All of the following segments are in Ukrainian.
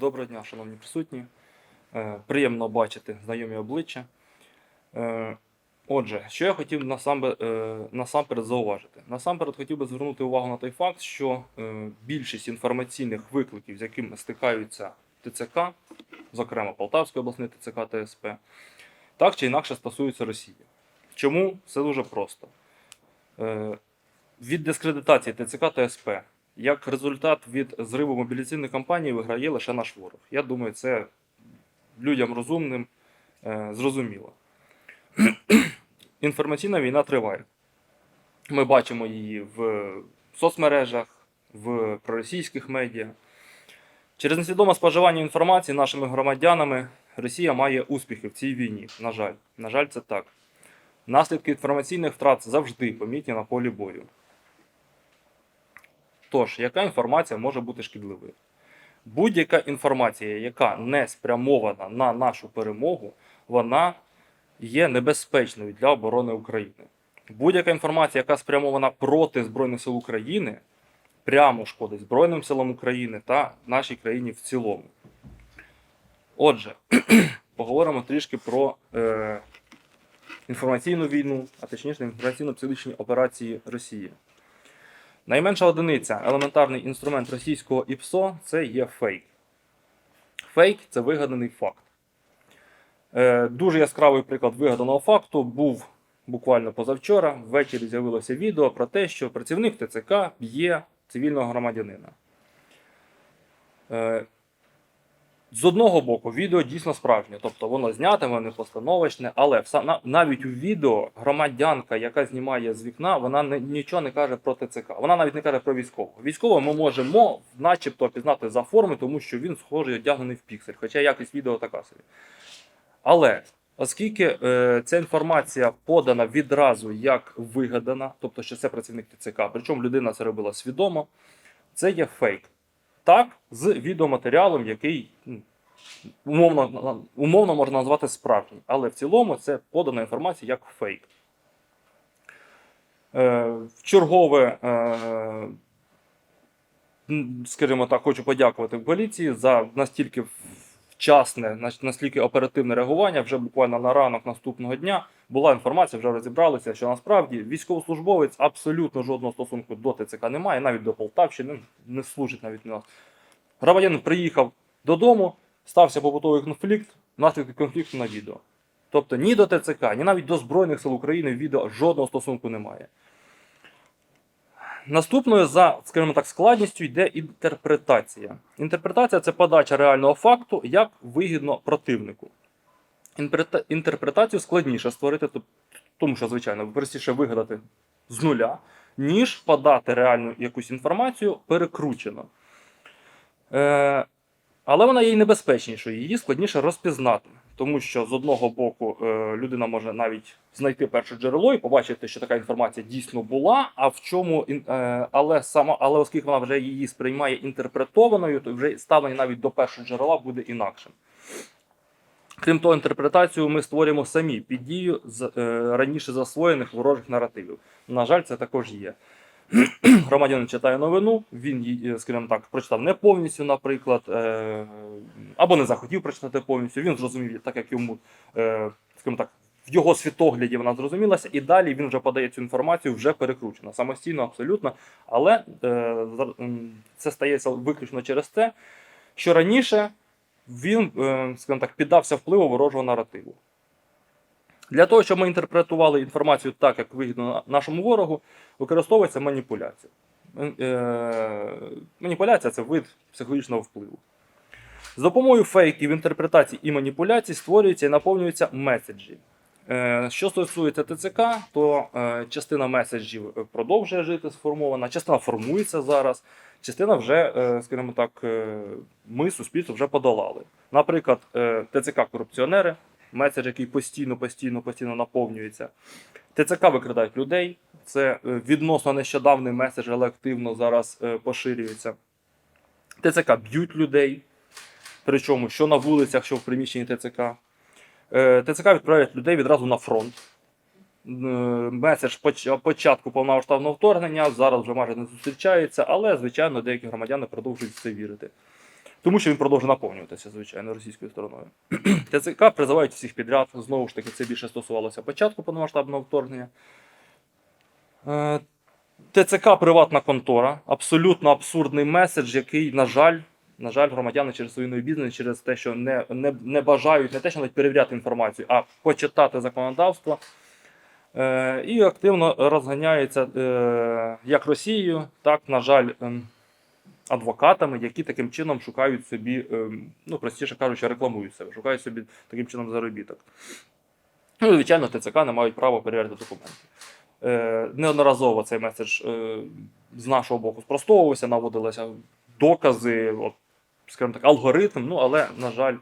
Доброго дня, шановні присутні. Е, Приємно бачити знайомі обличчя. Е, Отже, що я хотів е, насамперед зауважити? Насамперед хотів би звернути увагу на той факт, що більшість інформаційних викликів, з якими стикаються ТЦК, зокрема Полтавської обласної ТЦК ТСП, так чи інакше стосуються Росії. Чому? Все дуже просто. Від дискредитації ТЦК ТСП як результат від зриву мобілізаційної кампанії виграє лише наш ворог. Я думаю, це людям розумним е, зрозуміло. Інформаційна війна триває. Ми бачимо її в соцмережах, в проросійських медіа. Через несвідоме споживання інформації нашими громадянами Росія має успіхи в цій війні. На жаль, на жаль, це так. Наслідки інформаційних втрат завжди помітні на полі бою. Тож, яка інформація може бути шкідливою? Будь-яка інформація, яка не спрямована на нашу перемогу, вона є небезпечною для оборони України. Будь-яка інформація, яка спрямована проти Збройних сил України, прямо шкодить Збройним силам України та нашій країні в цілому. Отже, поговоримо трішки про е, інформаційну війну, а точніше інформаційно-психологічні операції Росії. Найменша одиниця, елементарний інструмент російського ІПСО це є фейк. Фейк це вигаданий факт. Е, дуже яскравий приклад вигаданого факту був буквально позавчора. Ввечері з'явилося відео про те, що працівник ТЦК б'є цивільного громадянина. Е, з одного боку, відео дійсно справжнє, тобто воно зняте, воно не постановочне, але навіть у відео громадянка, яка знімає з вікна, вона не, нічого не каже про ТЦК. Вона навіть не каже про військового. Військового ми можемо начебто пізнати за форми, тому що він схожий одягнений в піксель, хоча якість відео така собі. Але оскільки е, ця інформація подана відразу як вигадана, тобто що це працівник ТЦК, причому людина це робила свідомо, це є фейк. Так, з відеоматеріалом, який м, умовно, умовно можна назвати справжній, але в цілому це подана інформація як фейк. Е, чергове, е, скажімо так, хочу подякувати поліції за настільки вчасне, настільки оперативне реагування. Вже буквально на ранок наступного дня була інформація, вже розібралися, що насправді військовослужбовець абсолютно жодного стосунку до ТЦК не має, навіть до Полтавщини, не служить навіть на нас. Громадянин приїхав додому, стався побутовий конфлікт, наслідки конфлікту на відео. Тобто ні до ТЦК, ні навіть до Збройних сил України відео жодного стосунку немає. Наступною за, скажімо так, складністю йде інтерпретація. Інтерпретація це подача реального факту як вигідно противнику. Інтерпретацію складніше створити, тому що, звичайно, простіше вигадати з нуля, ніж подати реальну якусь інформацію перекручено. Е, але вона є й небезпечнішою, її складніше розпізнати. Тому що з одного боку е, людина може навіть знайти перше джерело і побачити, що така інформація дійсно була. А в чому е, але сама, але оскільки вона вже її сприймає інтерпретованою, то вже ставлення навіть до першого джерела буде інакшим. Крім того, інтерпретацію ми створюємо самі під дію з е, раніше засвоєних ворожих наративів. На жаль, це також є. Громадянин читає новину, він її, е, скажімо так, прочитав не повністю, наприклад, е, або не захотів прочитати повністю. Він зрозумів, так як йому, е, скажімо так, в його світогляді вона зрозумілася, і далі він вже подає цю інформацію вже перекручено, самостійно, абсолютно. Але це стається виключно через те, що раніше він, скажімо так, піддався впливу ворожого наративу. Для того, щоб ми інтерпретували інформацію так, як вигідно нашому ворогу, використовується маніпуляція. Е, Маніпуляція це вид психологічного впливу. З допомогою фейків, інтерпретацій і маніпуляцій створюються і наповнюються меседжі. Е, Що стосується ТЦК, то е, частина меседжів продовжує жити сформована, частина формується зараз, частина вже, скажімо так, ми, суспільство, вже подолали. Наприклад, е, ТЦК-корупціонери, меседж, який постійно, постійно, постійно наповнюється. ТЦК викрадають людей. Це е, відносно нещодавний меседж, але активно зараз е, поширюється. ТЦК б'ють людей, причому що на вулицях, що в приміщенні ТЦК. Е, ТЦК відправляють людей відразу на фронт. Меседж початку повномасштабного вторгнення зараз вже майже не зустрічається, але, звичайно, деякі громадяни продовжують це вірити. Тому що він продовжує наповнюватися, звичайно, російською стороною. ТЦК призивають всіх підряд. Знову ж таки, це більше стосувалося початку повномасштабного вторгнення. Е, ТЦК приватна контора, абсолютно абсурдний меседж, який, на жаль, на жаль, громадяни через свою необізнаність, через те, що не, не, не бажають не те, що навіть перевіряти інформацію, а почитати законодавство. Е, і активно розганяється е, як Росією, так, на жаль, ем, адвокатами, які таким чином шукають собі, ем, ну, простіше кажучи, рекламують себе, шукають собі таким чином заробіток. Ну, і, звичайно, ТЦК не мають права перевіряти документи. Е, неодноразово цей меседж е, з нашого боку спростовувався, наводилися докази, от, скажімо так, алгоритм, ну, але, на жаль,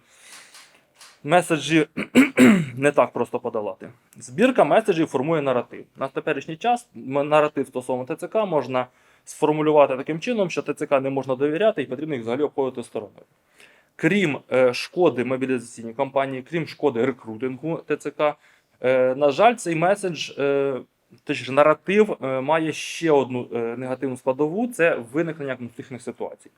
меседжі не так просто подолати. Збірка меседжів формує наратив. На теперішній час наратив стосовно ТЦК можна сформулювати таким чином, що ТЦК не можна довіряти і потрібно їх взагалі обходити стороною. Крім е, шкоди мобілізаційній кампанії, крім шкоди рекрутингу ТЦК, е, на жаль, цей меседж, е, точніше, наратив має ще одну негативну складову це виникнення конфліктних ситуацій.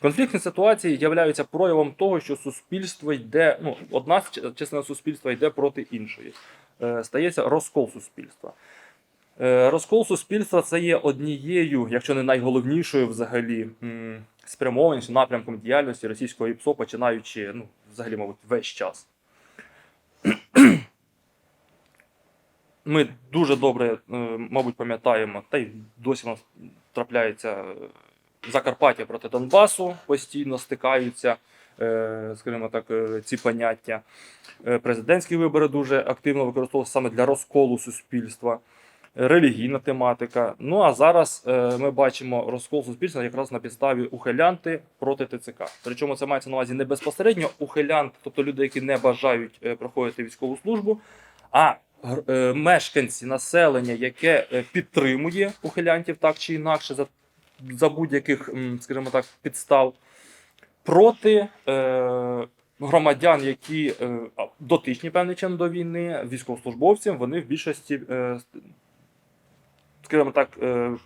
Конфліктні ситуації являються проявом того, що суспільство йде, ну, одна частина суспільства йде проти іншої. Е, стається розкол суспільства. Е, розкол суспільства це є однією, якщо не найголовнішою взагалі спрямованістю, напрямком діяльності російського ІПСО, починаючи, ну, взагалі, мабуть, весь час. Ми дуже добре, е, мабуть, пам'ятаємо, та й досі у нас трапляється Закарпаття проти Донбасу, постійно стикаються, скажімо так, е, ці поняття. Е, Президентські вибори дуже активно використовувалися саме для розколу суспільства, Е, релігійна тематика. Ну а зараз е, ми бачимо розкол суспільства якраз на підставі ухилянти проти ТЦК. Причому це мається на увазі не безпосередньо ухилянт, тобто люди, які не бажають е, проходити військову службу, а е, мешканці населення, яке е, підтримує ухилянтів так чи інакше за, за будь-яких, скажімо так, підстав, проти е, громадян, які е, дотичні певним чином до війни, військовослужбовців, вони в більшості, е, скажімо так, е,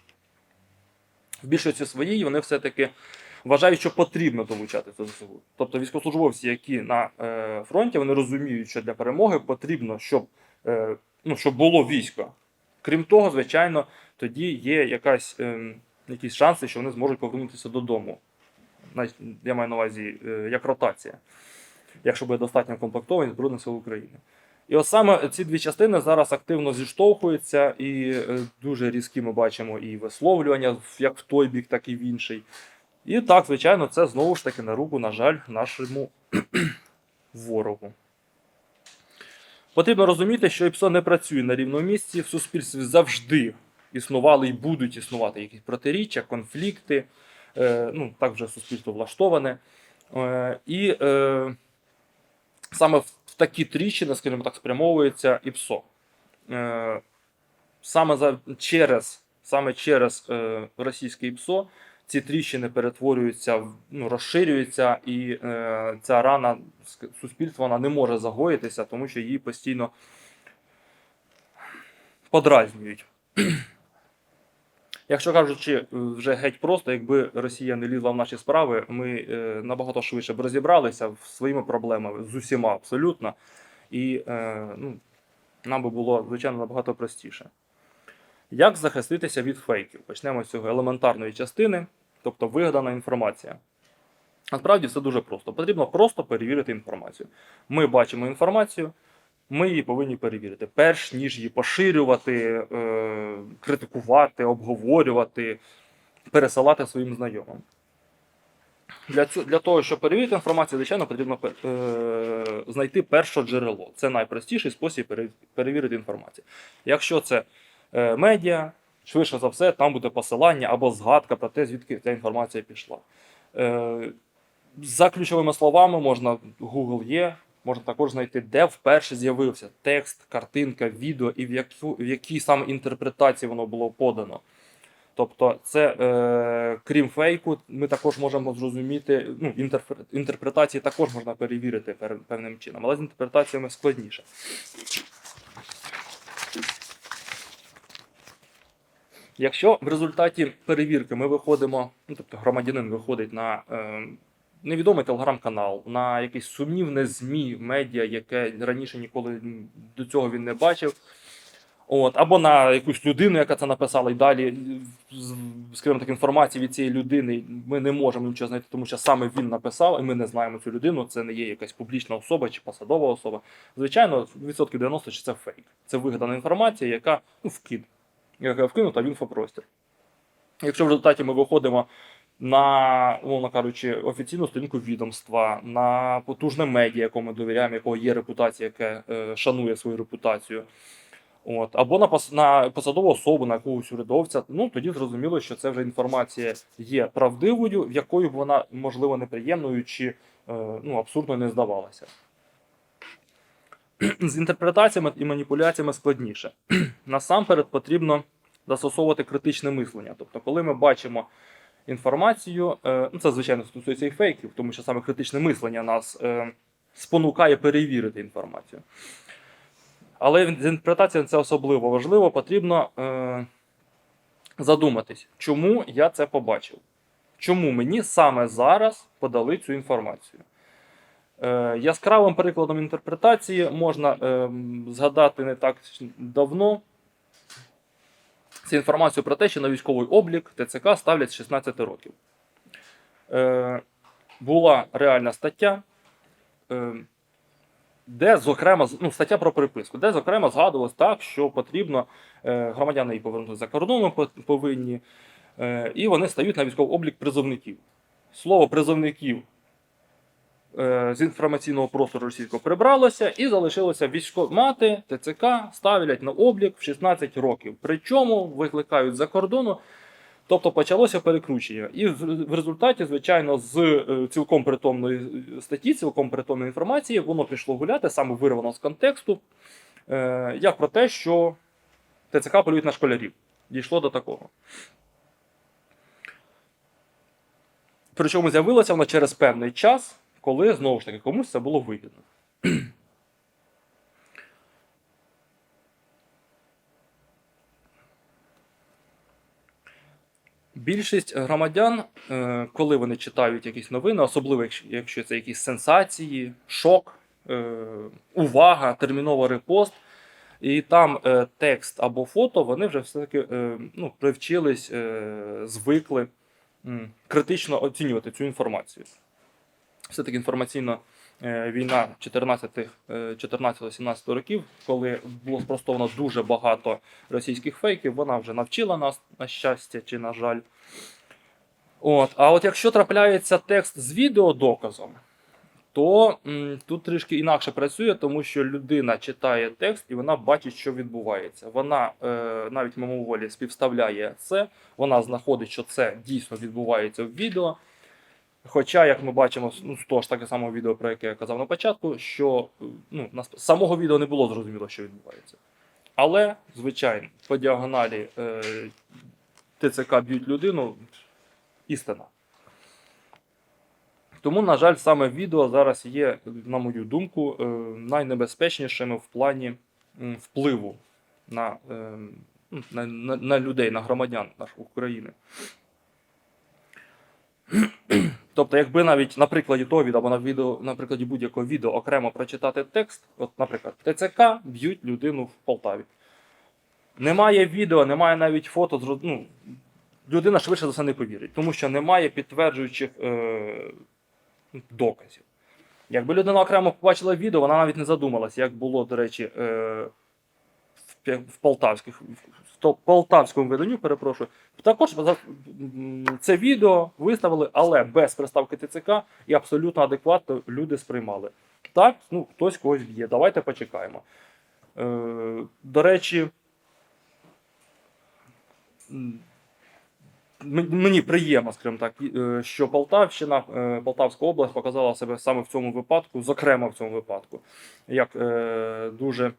в більшості своїй вони все-таки вважають, що потрібно долучатися до ЗСУ. Тобто військовослужбовці, які на е, фронті, вони розуміють, що для перемоги потрібно, щоб, е, ну, щоб було військо. Крім того, звичайно, тоді є якась, е, якісь шанси, що вони зможуть повернутися додому. Я маю на увазі е, як ротація, якщо буде достатньо комплектовані Збройних сил України. І от саме ці дві частини зараз активно зіштовхуються, і е, дуже різкі ми бачимо і висловлювання, як в той бік, так і в інший. І так, звичайно, це знову ж таки на руку, на жаль, нашому ворогу. Потрібно розуміти, що ІПСО не працює на рівному місці. В суспільстві завжди існували і будуть існувати якісь протиріччя, конфлікти. Е, ну, так вже суспільство влаштоване. Е, і е, саме в, такі тріщини, скажімо так, спрямовується ІПСО. Саме через, саме через російське ІПСО ці тріщини перетворюються, ну, розширюються, і ця рана суспільства вона не може загоїтися, тому що її постійно подразнюють. Якщо кажучи, е, вже геть просто, якби Росія не лізла в наші справи, ми е, набагато швидше б розібралися своїми проблемами з усіма абсолютно, і е, ну, нам би було, звичайно, набагато простіше. Як захиститися від фейків? Почнемо з цього елементарної частини, тобто вигадана інформація. Насправді все дуже просто. Потрібно просто перевірити інформацію. Ми бачимо інформацію, ми її повинні перевірити, перш ніж її поширювати, е, критикувати, обговорювати, пересилати своїм знайомим. Для, цю, для того, щоб перевірити інформацію, звичайно, потрібно е, знайти перше джерело. Це найпростіший спосіб перевірити інформацію. Якщо це е, медіа, швидше за все, там буде посилання або згадка про те, звідки ця інформація пішла. Е, за ключовими словами можна Google є, можна також знайти, де вперше з'явився текст, картинка, відео і в, яку, в якій саме інтерпретації воно було подано. Тобто, це е, крім фейку, ми також можемо зрозуміти, ну, інтерпре- інтерпретації також можна перевірити певним чином, але з інтерпретаціями складніше. Якщо в результаті перевірки ми виходимо, ну тобто громадянин виходить на е, невідомий телеграм-канал, на якесь сумнівне ЗМІ, медіа, яке раніше ніколи до цього він не бачив. От, або на якусь людину, яка це написала, і далі, скажімо так, інформації від цієї людини ми не можемо нічого знайти, тому що саме він написав, і ми не знаємо цю людину. Це не є якась публічна особа чи посадова особа. Звичайно, відсотків 90 що це фейк. Це вигадана інформація, яка ну, вкид, яка вкинута в інфопростір. Якщо в результаті ми виходимо на, умовно кажучи, офіційну сторінку відомства, на потужне медіа, якому ми довіряємо, якого є репутація, яке е, шанує свою репутацію. От, або на, на посадову особу, на якогось урядовця, ну тоді зрозуміло, що це вже інформація є правдивою, в якою б вона, можливо, неприємною чи е, ну, абсурдно не здавалася. З інтерпретаціями і маніпуляціями складніше. Насамперед потрібно застосовувати критичне мислення. Тобто, коли ми бачимо інформацію, е, ну це звичайно стосується і фейків, тому що саме критичне мислення нас е, спонукає перевірити інформацію. Але з інтерпретацією це особливо важливо, потрібно е, задуматись, чому я це побачив. Чому мені саме зараз подали цю інформацію? Е, яскравим прикладом інтерпретації можна е, згадати не так давно. Це інформацію про те, що на військовий облік ТЦК ставлять з 16 років. Е, була реальна стаття, е, де, зокрема, ну, стаття про переписку, де, зокрема, згадувалось так, що потрібно е, громадяни її повернути за кордоном повинні, е, і вони стають на військовий облік призовників. Слово призовників з інформаційного простору російського прибралося і залишилося військомати ТЦК ставлять на облік в 16 років. Причому викликають за кордону. Тобто почалося перекручення. І в результаті, звичайно, з е, цілком притомної статті, цілком притомної інформації, воно пішло гуляти, саме вирвано з контексту, е, як про те, що ТЦК полюють на школярів. Дійшло до такого. Причому з'явилося воно через певний час, коли знову ж таки комусь це було вигідно. Більшість громадян, е, коли вони читають якісь новини, особливо якщо- це якісь сенсації, шок, е, увага, терміновий репост, і там е, текст або фото, вони вже все-таки ну, привчились, звикли критично оцінювати цю інформацію. Все-таки інформаційна е, війна 14-17 років, коли було спростовано дуже багато російських фейків, вона вже навчила нас, на щастя чи на жаль. От. А от якщо трапляється текст з відеодоказом, то м, тут трішки інакше працює, тому що людина читає текст і вона бачить, що відбувається. Вона е, навіть мимоволі співставляє це, вона знаходить, що це дійсно відбувається в відео. Хоча, як ми бачимо ну, з того ж таки самого відео, про яке я казав на початку, що е, ну, з самого відео не було зрозуміло, що відбувається. Але, звичайно, по діагоналі е, ТЦК б'ють людину істина. Тому, на жаль, саме відео зараз є, на мою думку, е, найнебезпечнішими в плані м, впливу на, е, ну, на, на, на людей, на громадян нашої України. Тобто, якби навіть на прикладі того відео або на, відео, на прикладі будь-якого відео окремо прочитати текст, от, наприклад, ТЦК б'ють людину в Полтаві. Немає відео, немає навіть фото. Ну, людина швидше за це не повірить, тому що немає підтверджуючих е, доказів. Якби людина окремо побачила відео, вона навіть не задумалася, як було, до речі, е, в, полтавських полтавському виданню, перепрошую. Також це відео виставили, але без приставки ТЦК і абсолютно адекватно люди сприймали. Так, ну хтось когось б'є. Давайте почекаємо. Е, до речі, мені приємно, скажімо так, е, що Полтавщина, е, Полтавська область показала себе саме в цьому випадку, зокрема в цьому випадку, як е, дуже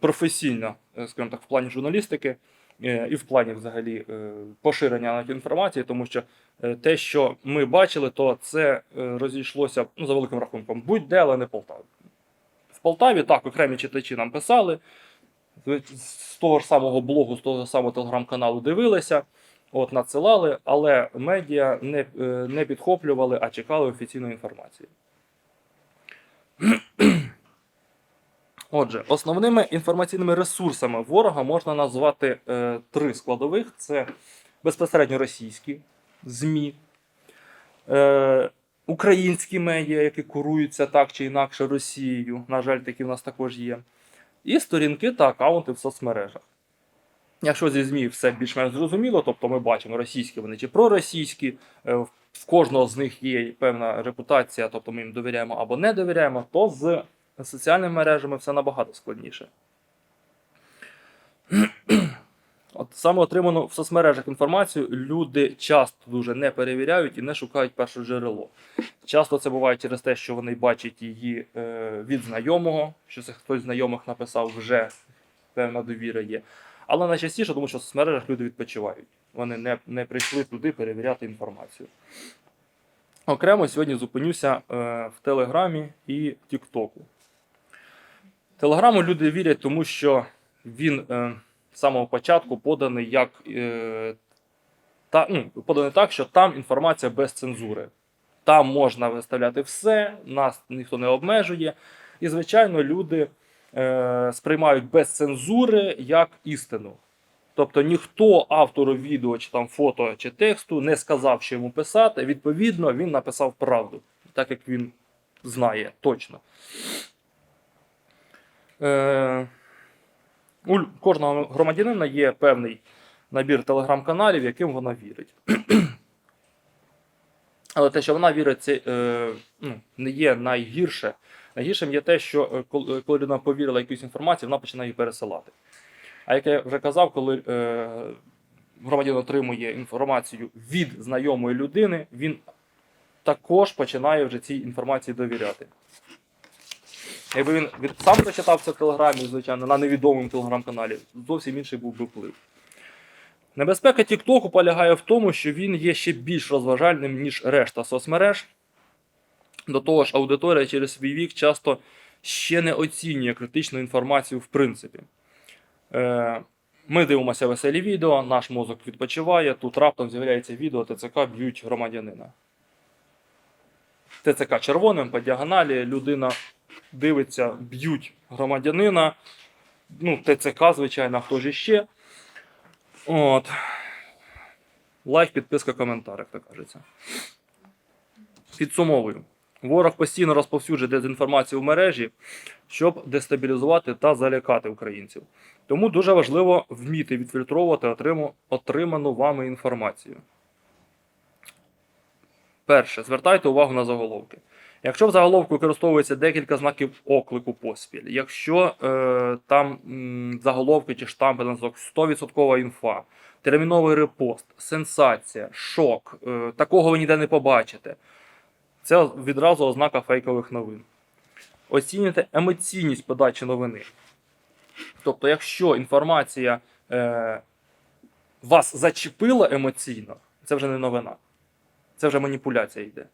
професійно, скажімо так, в плані журналістики е, і в плані взагалі е, поширення інформації, тому що е, те, що ми бачили, то це е, розійшлося ну, за великим рахунком. Будь-де, але не Полтаві. В Полтаві так окремі читачі нам писали. з того ж самого блогу, з того самого телеграм-каналу дивилися, от, надсилали, але медіа не, е, не підхоплювали, а чекали офіційної інформації. Отже, основними інформаційними ресурсами ворога можна назвати е, три складових: це безпосередньо російські ЗМІ, е, українські медіа, які куруються так чи інакше Росією. На жаль, такі в нас також є. І сторінки та аккаунти в соцмережах. Якщо зі ЗМІ все більш-менш зрозуміло, тобто ми бачимо російські вони чи проросійські, е, в кожного з них є певна репутація, тобто ми їм довіряємо або не довіряємо, то з соціальними мережами все набагато складніше. От саме отриману в соцмережах інформацію люди часто дуже не перевіряють і не шукають перше джерело. Часто це буває через те, що вони бачать її е, від знайомого, що це хтось знайомих написав, вже певна довіра є. Але найчастіше, тому що в соцмережах люди відпочивають. Вони не, не прийшли туди перевіряти інформацію. Окремо сьогодні зупинюся е, в Телеграмі і Тіктоку. Телеграму люди вірять, тому що він е, з самого початку поданий як е, та, ну, поданий так, що там інформація без цензури. Там можна виставляти все, нас ніхто не обмежує. І, звичайно, люди е, сприймають без цензури як істину. Тобто ніхто автору відео, чи там фото, чи тексту не сказав, що йому писати. Відповідно, він написав правду, так як він знає точно. Е, у кожного громадянина є певний набір телеграм-каналів, яким вона вірить. Але те, що вона вірить, це е, ну, не є найгірше. Найгіршим є те, що е, коли людина повірила якусь інформацію, вона починає її пересилати. А як я вже казав, коли е, громадянин отримує інформацію від знайомої людини, він також починає вже цій інформації довіряти. Якби він сам прочитав це в Телеграмі, звичайно, на невідомому телеграм-каналі, зовсім інший був би вплив. Небезпека Тіктоку полягає в тому, що він є ще більш розважальним, ніж решта соцмереж. До того ж, аудиторія через свій вік часто ще не оцінює критичну інформацію в принципі. Е, Ми дивимося веселі відео, наш мозок відпочиває, тут раптом з'являється відео ТЦК б'ють громадянина. ТЦК червоним по діагоналі, людина дивиться, б'ють громадянина. Ну, ТЦК, звичайно, хто ж іще. От. Лайк, підписка, коментар, як то кажеться. Підсумовую. Ворог постійно розповсюджує дезінформацію в мережі, щоб дестабілізувати та залякати українців. Тому дуже важливо вміти відфільтровувати отриману вами інформацію. Перше, звертайте увагу на заголовки. Якщо в заголовку використовується декілька знаків оклику поспіль, якщо е, там м, заголовки чи штампи на зв'язок 100% інфа, терміновий репост, сенсація, шок, е, такого ви ніде не побачите. Це відразу ознака фейкових новин. Оцінюйте емоційність подачі новини. Тобто, якщо інформація е, вас зачепила емоційно, це вже не новина. Це вже маніпуляція йде.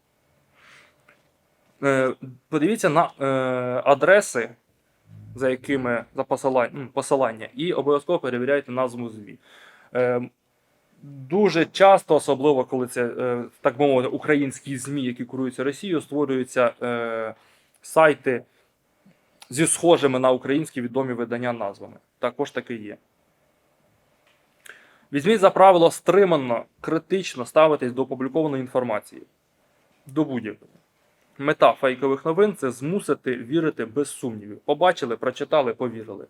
Е, подивіться на е, адреси, за якими за посилання, і обов'язково перевіряйте назву ЗМІ. Е, дуже часто, особливо коли це, так би мовити, українські ЗМІ, які куруються Росією, створюються сайти зі схожими на українські відомі видання назвами. Також таке є. Візьміть за правило стримано, критично ставитись до опублікованої інформації. До будь-якої. Мета фейкових новин це змусити вірити без сумнівів. Побачили, прочитали, повірили.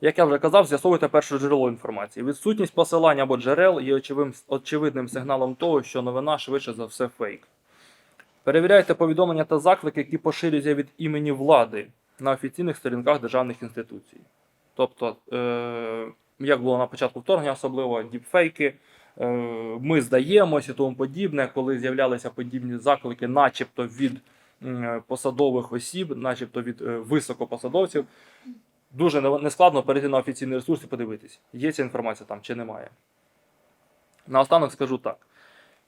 Як я вже казав, з'ясовуйте перше джерело інформації. Відсутність посилань або джерел є очевидним, сигналом того, що новина швидше за все фейк. Перевіряйте повідомлення та заклики, які поширюються від імені влади на офіційних сторінках державних інституцій. Тобто, е, як було на початку вторгнення, особливо діпфейки, ми здаємося і тому подібне, коли з'являлися подібні заклики, начебто від посадових осіб, начебто від е, високопосадовців. Дуже не- нескладно перейти на офіційний ресурс і подивитись, є ця інформація там чи немає. Наостанок скажу так: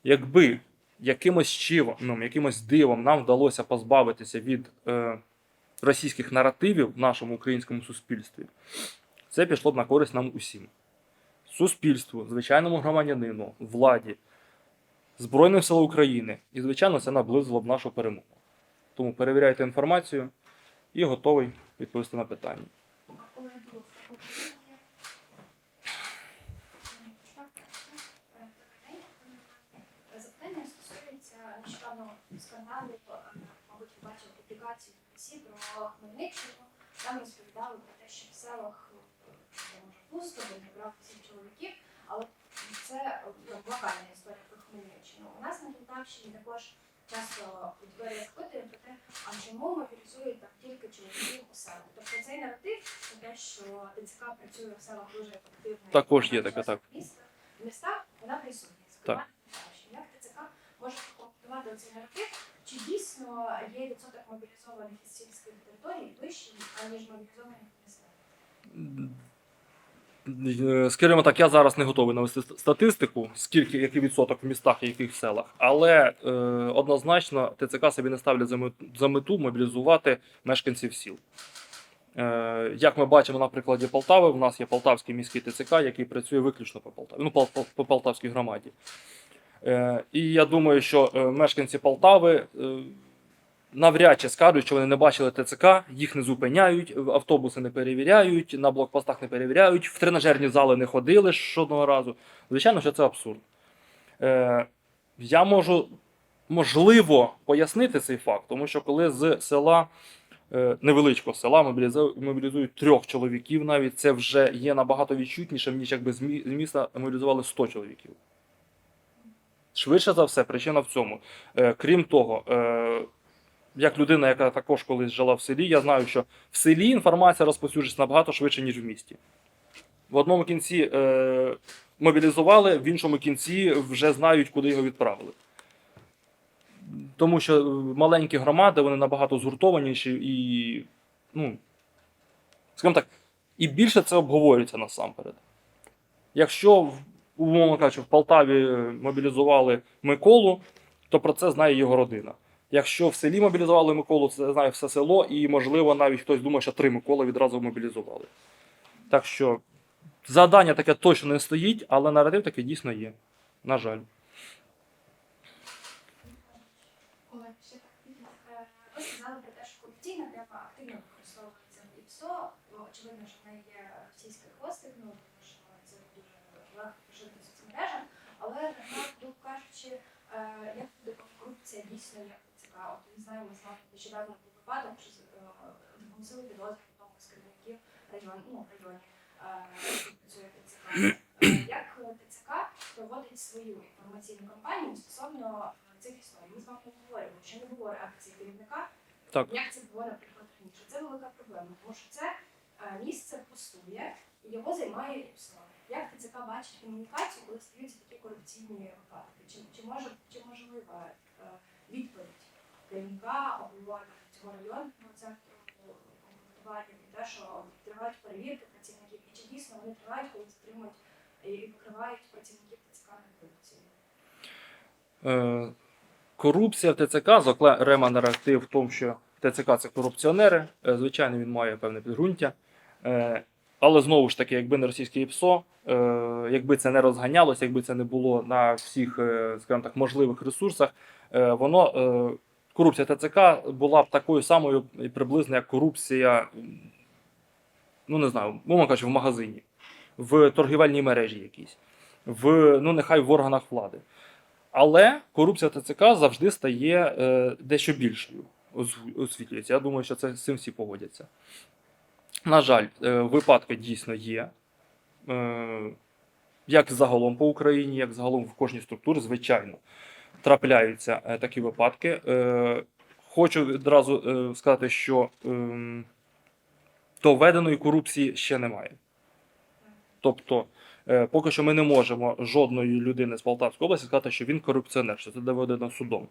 якби якимось чином, якимось дивом нам вдалося позбавитися від е, російських наративів в нашому українському суспільстві, це пішло б на користь нам усім. Суспільству, звичайному громадянину, владі, Збройним силам України. І, звичайно, це наблизило б нашу перемогу. Тому перевіряйте інформацію і готовий відповісти на питання. Запитання, стосується нещодавно скандалу, мабуть, ви бачили про Хмельниччину. Там розповідали про те, що в селах е, де може пусто, де не брав чоловіків, але це е, локальна історія про Хмельниччину. У нас на Полтавщині також часто аудиторія запитує про те, а чому мобілізують там тільки чоловіків у селах? Тобто цей наратив про те, що ТЦК працює в селах дуже ефективно. Також є таке, так. Міста, в містах вона присутня. Полтавщині. Як ТЦК може прокоментувати цей наратив? Чи дійсно є відсоток мобілізованих із сільських територій вищий, аніж мобілізованих містах? Е, Скажімо так, я зараз не готовий навести статистику, скільки який відсоток в містах і яких селах, але е, однозначно ТЦК собі не ставлять за мету, за мету мобілізувати мешканців сіл. Е, як ми бачимо на прикладі Полтави, в нас є Полтавський міський ТЦК, який працює виключно по Полтаві, ну, по, по, по Полтавській громаді. Е, і я думаю, що е, мешканці Полтави. Е, навряд чи скажуть, що вони не бачили ТЦК, їх не зупиняють, автобуси не перевіряють, на блокпостах не перевіряють, в тренажерні зали не ходили жодного разу. Звичайно, що це абсурд. Е, я можу, можливо, пояснити цей факт, тому що коли з села, е, невеличкого села, мобілізу- мобілізують трьох чоловіків, навіть це вже є набагато відчутнішим, ніж якби з міста мобілізували 100 чоловіків. Швидше за все, причина в цьому. Е, крім того, е, як людина, яка також колись жила в селі, я знаю, що в селі інформація розповсюджується набагато швидше, ніж в місті. В одному кінці е, мобілізували, в іншому кінці вже знають, куди його відправили. Тому що е, маленькі громади вони набагато згуртованіші і, ну, скажімо так, і більше це обговорюється насамперед. Якщо, умовно кажучи, в Полтаві мобілізували Миколу, то про це знає його родина. Якщо в селі мобілізували Миколу, це знає все село, і, можливо, навіть хтось думає, що три Миколи відразу мобілізували. Так що завдання таке точно не стоїть, але наратив таки дійсно є. На жаль. Олег, так е, сказали про те, що корупційна тема активно використовується в ІПСО. Очевидно, що в неї є російський хвостик, ну що це дуже легко поширити в соцмережах. Але на думку кажучи, е, як корупція дійсно є в От ми з вами нещодавно випадок, що е, зголосили в тому з керівників район, ну, районів, е, працює ТЦК. Е, Як ТЦК проводить свою інформаційну кампанію стосовно цих історій? Ми з вами говоримо, що не було реакції керівника. Так. Як це було, наприклад, раніше? Це велика проблема, тому що це місце пустує і його займає ІПСО. Як ТЦК бачить комунікацію, коли стаються такі корупційні випадки? Чи, чи може чи можлива відповідь керівника обговорення цього районного центру комплектування і те, що тривають перевірки працівників, і чи дійсно вони тривають, коли затримують і покривають працівників ТЦК на корупцію? Е, корупція в ТЦК, зокрема наратив в тому, що ТЦК це корупціонери. Е, звичайно, він має певне підґрунтя. Е, але знову ж таки, якби не російське ІПСО, якби це не розганялося, якби це не було на всіх, скажімо так, можливих ресурсах, воно корупція ТЦК була б такою самою і приблизно як корупція, ну не знаю, мовно кажучи, в магазині, в торгівельній мережі якійсь, в ну нехай в органах влади. Але корупція ТЦК завжди стає е, дещо більшою, освітлюється. Я думаю, що це з цим всі погодяться. На жаль, е, випадки дійсно є. Е, як загалом по Україні, як загалом в кожній структурі, звичайно, трапляються е, такі випадки. Е, хочу відразу е, сказати, що доведеної корупції ще немає. Тобто, Поки що ми не можемо жодної людини з Полтавської області сказати, що він корупціонер, що це доведено судом.